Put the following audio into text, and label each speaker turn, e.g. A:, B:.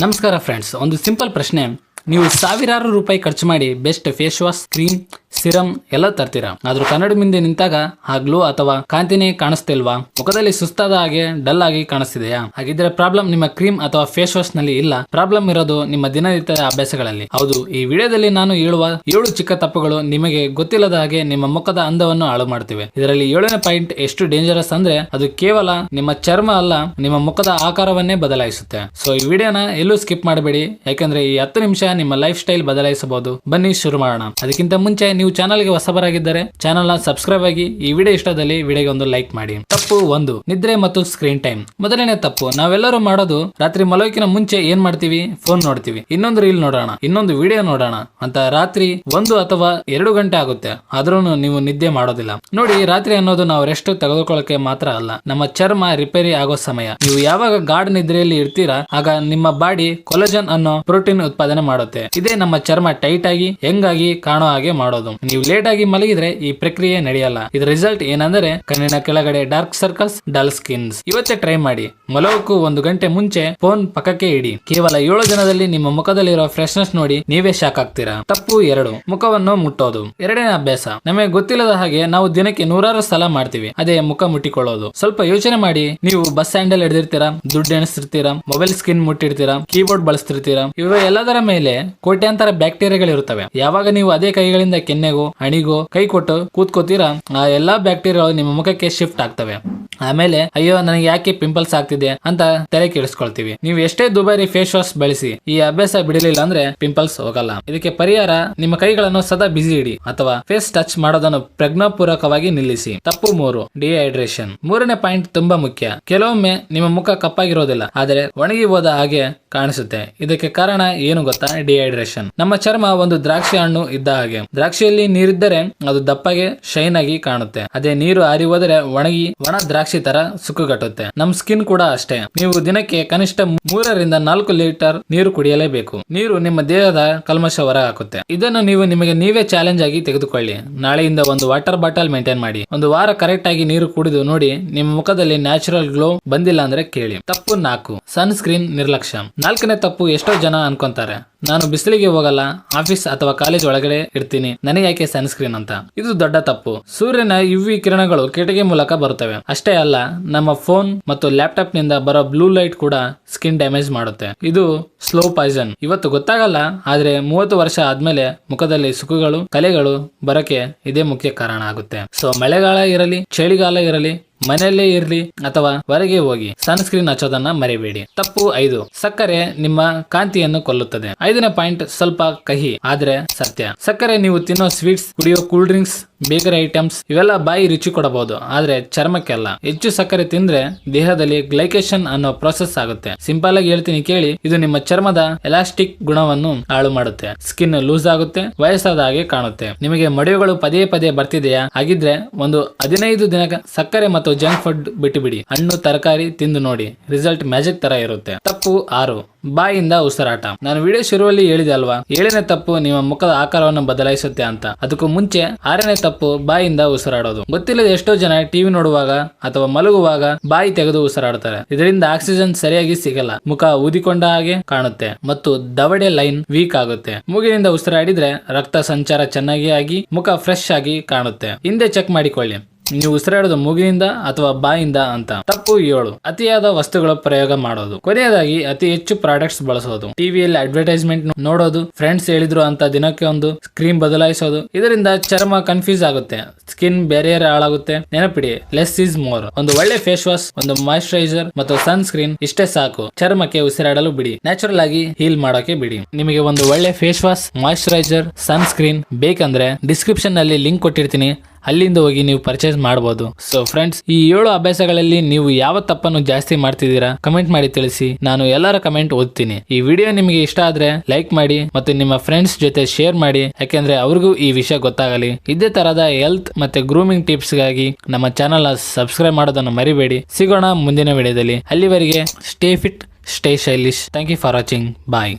A: ನಮಸ್ಕಾರ ಫ್ರೆಂಡ್ಸ್ ಒಂದು ಸಿಂಪಲ್ ಪ್ರಶ್ನೆ. ನೀವು ಸಾವಿರಾರು ರೂಪಾಯಿ ಖರ್ಚು ಮಾಡಿ best face wash cream serum ಎಲ್ಲ ತರ್ತೀರಾ. ಆದ್ರೂ ಕನ್ನಡ ಮುಂದೆ ನಿಂತಾಗ ಆ ಗ್ಲೋ ಅಥವಾ ಕಾಂತಿನೇ ಕಾಣಿಸ್ತಿಲ್ವಾ? ಮುಖದಲ್ಲಿ ಸುಸ್ತಾದ ಹಾಗೆ ಡಲ್ ಆಗಿ ಕಾಣಿಸ್ತಿದೆಯಾ? ಹಾಗಿದ್ರೆ ಪ್ರಾಬ್ಲಮ್ ನಿಮ್ಮ ಕ್ರೀಮ್ ಅಥವಾ ಫೇಸ್ ವಾಶ್ನಲ್ಲಿ ಇಲ್ಲ. ಪ್ರಾಬ್ಲಮ್ ಇರೋದು ನಿಮ್ಮ ದಿನನಿತ್ಯದ ಅಭ್ಯಾಸಗಳಲ್ಲಿ. ಹೌದು, ಈ ವಿಡಿಯೋದಲ್ಲಿ ನಾನು ಹೇಳುವ ಏಳು ಚಿಕ್ಕ ತಪ್ಪುಗಳು ನಿಮಗೆ ಗೊತ್ತಿಲ್ಲದ ಹಾಗೆ ನಿಮ್ಮ ಮುಖದ ಅಂದವನ್ನು ಹಾಳು ಮಾಡ್ತಿವೆ. ಇದರಲ್ಲಿ ಏಳನೇ ಪಾಯಿಂಟ್ ಎಷ್ಟು ಡೇಂಜರಸ್ ಅಂದ್ರೆ ಅದು ಕೇವಲ ನಿಮ್ಮ ಚರ್ಮ ಅಲ್ಲ, ನಿಮ್ಮ ಮುಖದ ಆಕಾರವನ್ನೇ ಬದಲಾಯಿಸುತ್ತೆ. ಸೊ ಈ ವಿಡಿಯೋನ ಎಲ್ಲೂ ಸ್ಕಿಪ್ ಮಾಡಬೇಡಿ. ಯಾಕಂದ್ರೆ ಈ ಹತ್ತು ನಿಮಿಷ ನಿಮ್ಮ ಲೈಫ್ ಸ್ಟೈಲ್ ಬದಲಾಯಿಸಬಹುದು. ಬನ್ನಿ ಶುರು ಮಾಡೋಣ. ಅದಕ್ಕಿಂತ ಮುಂಚೆ ನೀವು ಚಾನಲ್ಗೆ ಹೊಸಬರಾಗಿದ್ದರೆ ಚಾನಲ್ನ ಸಬ್ಸ್ಕ್ರೈಬ್ ಆಗಿ ಈ ವಿಡಿಯೋ ಇಷ್ಟದಲ್ಲಿ ವಿಡಿಯೋಗೆ ಒಂದು ಲೈಕ್ ಮಾಡಿ. ತಪ್ಪು ಒಂದು. ನಿದ್ರೆ ಮತ್ತು ಸ್ಕ್ರೀನ್ ಟೈಮ್. ಮೊದಲನೇ ತಪ್ಪು. ನಾವೆಲ್ಲರೂ ಮಾಡೋದು ರಾತ್ರಿ ಮಲಗಿನ ಮುಂಚೆ ಏನ್ ಮಾಡ್ತೀವಿ? ಫೋನ್ ನೋಡ್ತೀವಿ. ಇನ್ನೊಂದು ರೀಲ್ ನೋಡೋಣ. ಇನ್ನೊಂದು ವಿಡಿಯೋ ನೋಡೋಣ ಅಂತ ರಾತ್ರಿ ಒಂದು ಅಥವಾ ಎರಡು ಗಂಟೆ ಆಗುತ್ತೆ. ಆದ್ರೂ ನೀವು ನಿದ್ದೆ ಮಾಡೋದಿಲ್ಲ. ನೋಡಿ, ರಾತ್ರಿ ಅನ್ನೋದು ನಾವು ರೆಸ್ಟ್ ತೆಗೆದುಕೊಳ್ಳಕ್ಕೆ ಮಾತ್ರ ಅಲ್ಲ. ನಮ್ಮ ಚರ್ಮ ರಿಪೇರಿ ಆಗೋ ಸಮಯ. ನೀವು ಯಾವಾಗ ಗಾಢ ನಿದ್ರೆಯಲ್ಲಿ ಇರ್ತೀರಾ, ಆಗ ನಿಮ್ಮ ಬಾಡಿ ಕೊಲಜನ್ ಅನ್ನೋ ಪ್ರೋಟೀನ್ ಉತ್ಪಾದನೆ ಮಾಡುತ್ತೆ. ಇದೇ ನಮ್ಮ ಚರ್ಮ ಟೈಟ್ ಆಗಿ ಹೆಂಗಾಗಿ ಕಾಣೋ ಹಾಗೆ ಮಾಡೋದು. ನೀವು ಲೇಟ್ ಆಗಿ ಮಲಗಿದ್ರೆ ಈ ಪ್ರಕ್ರಿಯೆ ನಡೆಯಲ್ಲ. ಇದರ ರಿಸಲ್ಟ್ ಏನಂದ್ರೆ ಕಣ್ಣಿನ ಕೆಳಗಡೆ ಡಾರ್ಕ್ ಸರ್ಕಲ್ಸ್ ಡಲ್ ಸ್ಕಿನ್ಸ್ ಇವತ್ತೇ ಟ್ರೈ ಮಾಡಿ. ಮಲಗಕ್ಕೂ ಒಂದು ಗಂಟೆ ಮುಂಚೆ ಫೋನ್ ಪಕ್ಕಕ್ಕೆ ಇಡಿ. ಕೇವಲ ಏಳು ದಿನದಲ್ಲಿ ನಿಮ್ಮ ಮುಖದಲ್ಲಿರೋ ಫ್ರೆಶ್ನೆಸ್ ನೋಡಿ ನೀವೇ ಶಾಕ್ ಆಗ್ತೀರಾ? ತಪ್ಪು ಎರಡು. ಮುಖವನ್ನು ಮುಟ್ಟೋದು. ಎರಡನೇ ಅಭ್ಯಾಸ. ನಮಗೆ ಗೊತ್ತಿಲ್ಲದ ಹಾಗೆ ನಾವು ದಿನಕ್ಕೆ ನೂರಾರು ಸಲ ಮಾಡ್ತೀವಿ. ಅದೇ ಮುಖ ಮುಟ್ಟಿಕೊಳ್ಳೋದು. ಸ್ವಲ್ಪ ಯೋಚನೆ ಮಾಡಿ. ನೀವು ಬಸ್ ಸ್ಟ್ಯಾಂಡಲ್ ಹಿಡಿದಿರ್ತೀರಾ? ದುಡ್ಡು ಎಣಿಸ್ತಿರ್ತೀರಾ? ಮೊಬೈಲ್ ಸ್ಕ್ರೀನ್ ಮುಟ್ಟಿರ್ತೀರಾ ಕೀಬೋರ್ಡ್ ಬಳಸ್ತಿರ್ತೀರಾ? ಇವೆಲ್ಲದರ ಮೇಲೆ ಕೋಟ್ಯಾಂತರ ಬ್ಯಾಕ್ಟೀರಿಯಾಗಳಿರುತ್ತವೆ ಯಾವಾಗ ನೀವು ಅದೇ ಕೈಗಳಿಂದ ಕೆನ್ನೆಗೋ ಹಣಿಗೋ ಕೈ ಕೊಟ್ಟು ಕೂತ್ಕೋತೀರಾ? ಆ ಎಲ್ಲಾ ಬ್ಯಾಕ್ಟೀರಿಯಾಗಳು ನಿಮ್ಮ ಮುಖಕ್ಕೆ ಶಿಫ್ಟ್ ಆಗ್ತವೆ. ಆಮೇಲೆ, ಅಯ್ಯೋ, ನನಗೆ ಯಾಕೆ ಪಿಂಪಲ್ಸ್ ಆಗ್ತಿದೆ? ಅಂತ ತಲೆ ಕೆಡಿಸ್ಕೊಳ್ತೀವಿ. ನೀವು ಎಷ್ಟೇ ದುಬಾರಿ ಫೇಸ್ ವಾಶ್ ಬಳಸಿ, ಈ ಅಭ್ಯಾಸ ಬಿಡಲಿಲ್ಲ ಅಂದ್ರೆ ಪಿಂಪಲ್ಸ್ ಹೋಗಲ್ಲ. ಇದಕ್ಕೆ ಪರಿಹಾರ, ನಿಮ್ಮ ಕೈಗಳನ್ನು ಸದಾ ಬಿಸಿ ಇಡಿ ಅಥವಾ ಫೇಸ್ ಟಚ್ ಮಾಡೋದನ್ನು ಪ್ರಜ್ಞಾಪೂರ್ವಕವಾಗಿ ನಿಲ್ಲಿಸಿ. ತಪ್ಪು ಮೂರು ಡಿಹೈಡ್ರೇಷನ್ ಮೂರನೇ ಪಾಯಿಂಟ್ ತುಂಬಾ ಮುಖ್ಯ. ಕೆಲವೊಮ್ಮೆ ನಿಮ್ಮ ಮುಖ ಕಪ್ಪಾಗಿರೋದಿಲ್ಲ, ಆದರೆ ಒಣಗಿ ಹೋದ ಹಾಗೆ ಕಾಣಿಸುತ್ತೆ. ಇದಕ್ಕೆ ಕಾರಣ ಏನು ಗೊತ್ತಾ? ಡಿಹೈಡ್ರೇಷನ್ ನಮ್ಮ ಚರ್ಮ ಒಂದು ದ್ರಾಕ್ಷಿ ಹಣ್ಣು ಇದ್ದ ಹಾಗೆ. ದ್ರಾಕ್ಷಿಯಲ್ಲಿ ನೀರಿದ್ದರೆ ಅದು ದಪ್ಪಗೆ ಶೈನ್ ಆಗಿ ಕಾಣುತ್ತೆ. ಅದೇ ನೀರು ಹಾರಿ ಹೋದರೆ ಒಣಗಿ, ಒಣ ದ್ರಾಕ್ಷಿ ತರ ಸುಕ್ಕುಗಟ್ಟುತ್ತೆ ನಮ್ ಸ್ಕಿನ್ ಕೂಡ ಅಷ್ಟೇ. ನೀವು ದಿನಕ್ಕೆ ಕನಿಷ್ಠ ಮೂರರಿಂದ ನಾಲ್ಕು ಲೀಟರ್ ನೀರು ಕುಡಿಯಲೇಬೇಕು. ನೀರು ನಿಮ್ಮ ದೇಹದ ಕಲ್ಮಶ ಹೊರ ಹಾಕುತ್ತೆ. ಇದನ್ನು ನೀವು ನಿಮಗೆ ನೀವೇ ಚಾಲೆಂಜ್ ಆಗಿ ತೆಗೆದುಕೊಳ್ಳಿ. ನಾಳೆಯಿಂದ ಒಂದು ವಾಟರ್ ಬಾಟಲ್ ಮೇಂಟೈನ್ ಮಾಡಿ. ಒಂದು ವಾರ ಕರೆಕ್ಟ್ ಆಗಿ ನೀರು ಕುಡಿದು ನೋಡಿ ನಿಮ್ಮ ಮುಖದಲ್ಲಿ ನ್ಯಾಚುರಲ್ ಗ್ಲೋ ಬಂದಿಲ್ಲ ಅಂದ್ರೆ ಕೇಳಿ. ತಪ್ಪು ನಾಲ್ಕು. ಸನ್ ಸ್ಕ್ರೀನ್ ನಿರ್ಲಕ್ಷ್ಯ. ನಾಲ್ಕನೇ ತಪ್ಪು ಎಷ್ಟೋ ಜನ ಅನ್ಕೊಂತಾರೆ. ನಾನು ಬಿಸಿಲಿಗೆ ಹೋಗಲ್ಲ, ಆಫೀಸ್ ಅಥವಾ ಕಾಲೇಜ್ ಒಳಗಡೆ ಇರ್ತೀನಿ. ನನಗೆ ಯಾಕೆ ಸನ್ಸ್ಕ್ರೀನ್ ಅಂತ? ಇದು ದೊಡ್ಡ ತಪ್ಪು. ಸೂರ್ಯನ ಯುವಿ ಕಿರಣಗಳು ಕಿಟಕಿ ಮೂಲಕ ಬರುತ್ತವೆ. ಅಷ್ಟೇ ಅಲ್ಲ, ನಮ್ಮ ಫೋನ್ ಮತ್ತು ಲ್ಯಾಪ್ಟಾಪ್ನಿಂದ ಬರೋ ಬ್ಲೂ ಲೈಟ್ ಕೂಡ ಸ್ಕಿನ್ ಡ್ಯಾಮೇಜ್ ಮಾಡುತ್ತೆ. ಇದು ಸ್ಲೋ ಪಾಯ್ಸನ್. ಇವತ್ತು ಗೊತ್ತಾಗಲ್ಲ, ಆದ್ರೆ ಮೂವತ್ತು ವರ್ಷ ಆದ್ಮೇಲೆ ಮುಖದಲ್ಲಿ ಸುಖಗಳು ಕಲೆಗಳು ಬರಕ್ಕೆ ಇದೇ ಮುಖ್ಯ ಕಾರಣ ಆಗುತ್ತೆ. ಸೊ, ಮಳೆಗಾಲ ಇರಲಿ, ಚಳಿಗಾಲ ಇರಲಿ ಮನೆಯಲ್ಲೇ ಇರ್ಲಿ ಅಥವಾ ಹೊರಗೆ ಹೋಗಿ ಸನ್ಸ್ಕ್ರೀನ್ ಹಚ್ಚೋದನ್ನ ಮರಿಬೇಡಿ. ತಪ್ಪು ಐದು. ಸಕ್ಕರೆ ನಿಮ್ಮ ಕಾಂತಿಯನ್ನು ಕೊಲ್ಲುತ್ತದೆ. ಐದನೇ ಪಾಯಿಂಟ್ ಸ್ವಲ್ಪ ಕಹಿ, ಆದ್ರೆ ಸತ್ಯ. ಸಕ್ಕರೆ ನೀವು ತಿನ್ನೋ ಸ್ವೀಟ್ಸ್, ಕುಡಿಯೋ ಕೂಲ್ ಡ್ರಿಂಕ್ಸ್, ಬೇಕರಿ ಐಟಮ್ಸ್, ಇವೆಲ್ಲ ಬಾಯಿ ರುಚಿ ಕೊಡಬಹುದು, ಆದ್ರೆ ಚರ್ಮಕ್ಕೆ ಅಲ್ಲ. ಹೆಚ್ಚು ಸಕ್ಕರೆ ತಿಂದ್ರೆ ದೇಹದಲ್ಲಿ ಗ್ಲೈಕೇಶನ್ ಅನ್ನೋ ಪ್ರೊಸೆಸ್ ಆಗುತ್ತೆ. ಸಿಂಪಲ್ ಆಗಿ ಹೇಳ್ತೀನಿ ಕೇಳಿ, ಇದು ನಿಮ್ಮ ಚರ್ಮದ ಎಲಾಸ್ಟಿಕ್ ಗುಣವನ್ನು ಹಾಳು ಮಾಡುತ್ತೆ. ಸ್ಕಿನ್ ಲೂಸ್ ಆಗುತ್ತೆ, ವಯಸ್ಸಾದ ಹಾಗೆ ಕಾಣುತ್ತೆ. ನಿಮಗೆ ಮಡಿಯುಗಳು ಪದೇ ಪದೇ ಬರ್ತಿದೆಯಾ? ಹಾಗಿದ್ರೆ ಒಂದು ಹದಿನೈದು ದಿನ ಸಕ್ಕರೆ ಮತ್ತು ಜಂಕ್ ಫುಡ್ ಬಿಟ್ಟು ಬಿಡಿ ಹಣ್ಣು, ತರಕಾರಿ ತಿಂದು ನೋಡಿ. ರಿಸಲ್ಟ್ ಮ್ಯಾಜಿಕ್ ತರ ಇರುತ್ತೆ. ತಪ್ಪು ಆರು. ಬಾಯಿಂದ ಉಸಿರಾಟ. ನಾನು ವಿಡಿಯೋ ಶುರುವಲ್ಲಿ ಹೇಳಿದೆ ಅಲ್ವಾ? ಏಳನೇ ತಪ್ಪು ನಿಮ್ಮ ಮುಖದ ಆಕಾರವನ್ನು ಬದಲಾಯಿಸುತ್ತೆ ಅಂತ. ಅದಕ್ಕೂ ಮುಂಚೆ ಆರನೇ ತಪ್ಪು ಬಾಯಿಂದ ಉಸಿರಾಡೋದು. ಗೊತ್ತಿಲ್ಲದ ಎಷ್ಟೋ ಜನ ಟಿವಿ ನೋಡುವಾಗ ಅಥವಾ ಮಲಗುವಾಗ ಬಾಯಿ ತೆಗೆದು ಉಸಿರಾಡ್ತಾರೆ. ಇದರಿಂದ ಆಕ್ಸಿಜನ್ ಸರಿಯಾಗಿ ಸಿಗಲ್ಲ. ಮುಖ ಊದಿಕೊಂಡ ಹಾಗೆ ಕಾಣುತ್ತೆ. ಮತ್ತು ದವಡೆ ಲೈನ್ ವೀಕ್ ಆಗುತ್ತೆ. ಮೂಗಿನಿಂದ ಉಸಿರಾಡಿದ್ರೆ ರಕ್ತ ಸಂಚಾರ ಚೆನ್ನಾಗಿ ಆಗಿ ಮುಖ ಫ್ರೆಶ್ ಆಗಿ ಕಾಣುತ್ತೆ. ಹಿಂದೆ ಚೆಕ್ ಮಾಡಿಕೊಳ್ಳಿ. ನೀವು ಉಸಿರಾಡೋದು ಮೂಗಿನಿಂದ ಅಥವಾ ಬಾಯಿಂದ ಅಂತ. ತಪ್ಪು ಏಳು. ಅತಿಯಾದ ವಸ್ತುಗಳ ಪ್ರಯೋಗ ಮಾಡೋದು. ಕೊನೆಯದಾಗಿ, ಅತಿ ಹೆಚ್ಚು ಪ್ರಾಡಕ್ಟ್ಸ್ ಬಳಸೋದು. ಟಿವಿಯಲ್ಲಿ ಅಡ್ವರ್ಟೈಸ್ಮೆಂಟ್ ನೋಡೋದು ಫ್ರೆಂಡ್ಸ್ ಹೇಳಿದ್ರು ಅಂತ ದಿನಕ್ಕೆ ಒಂದು ಸ್ಕ್ರೀನ್ ಬದಲಾಯಿಸೋದು. ಇದರಿಂದ ಚರ್ಮ ಕನ್ಫ್ಯೂಸ್ ಆಗುತ್ತೆ. ಸ್ಕಿನ್ ಬ್ಯಾರಿಯರ್ ಹಾಳಾಗುತ್ತೆ. ನೆನಪಿಡಿ ಲೆಸ್ ಇಸ್ ಮೋರ್ ಒಂದು ಒಳ್ಳೆ ಫೇಸ್ ವಾಶ್ ಒಂದು ಮಾಯಿಶ್ಚರೈಸರ್ ಮತ್ತು ಸನ್ ಸ್ಕ್ರೀನ್ ಇಷ್ಟೇ ಸಾಕು. ಚರ್ಮಕ್ಕೆ ಉಸಿರಾಡಲು ಬಿಡಿ. ನ್ಯಾಚುರಲ್ ಆಗಿ ಹೀಲ್ ಮಾಡೋಕೆ ಬಿಡಿ. ನಿಮಗೆ ಒಂದು ಒಳ್ಳೆ face wash moisturiser sunscreen ಬೇಕಂದ್ರೆ ಡಿಸ್ಕ್ರಿಪ್ಷನ್ನಲ್ಲಿ ಲಿಂಕ್ ಕೊಟ್ಟಿರ್ತೀನಿ. ಅಲ್ಲಿಂದ ಹೋಗಿ ನೀವು ಪರ್ಚೇಸ್ ಮಾಡಬಹುದು ಸೊ ಫ್ರೆಂಡ್ಸ್ ಈ ಏಳು ಅಭ್ಯಾಸಗಳಲ್ಲಿ ನೀವು ಯಾವ ತಪ್ಪನ್ನು ಜಾಸ್ತಿ ಮಾಡ್ತಿದ್ದೀರಾ? ಕಮೆಂಟ್ ಮಾಡಿ ತಿಳಿಸಿ. ನಾನು ಎಲ್ಲರ ಕಮೆಂಟ್ ಓದ್ತೀನಿ. ಈ ವಿಡಿಯೋ ನಿಮಗೆ ಇಷ್ಟ ಆದ್ರೆ ಲೈಕ್ ಮಾಡಿ ಮತ್ತು ನಿಮ್ಮ ಫ್ರೆಂಡ್ಸ್ ಜೊತೆ ಶೇರ್ ಮಾಡಿ. ಯಾಕೆಂದ್ರೆ ಅವ್ರಿಗೂ ಈ ವಿಷಯ ಗೊತ್ತಾಗಲಿ. ಇದೇ ತರಹದ ಹೆಲ್ತ್ ಮತ್ತೆ ಗ್ರೂಮಿಂಗ್ ಟಿಪ್ಸ್ಗಾಗಿ ನಮ್ಮ ಚಾನಲ್ ಸಬ್ಸ್ಕ್ರೈಬ್ ಮಾಡೋದನ್ನು ಮರಿಬೇಡಿ. ಸಿಗೋಣ ಮುಂದಿನ ವಿಡಿಯೋದಲ್ಲಿ ಅಲ್ಲಿವರೆಗೆ stay fit stay stylish thank you for watching bye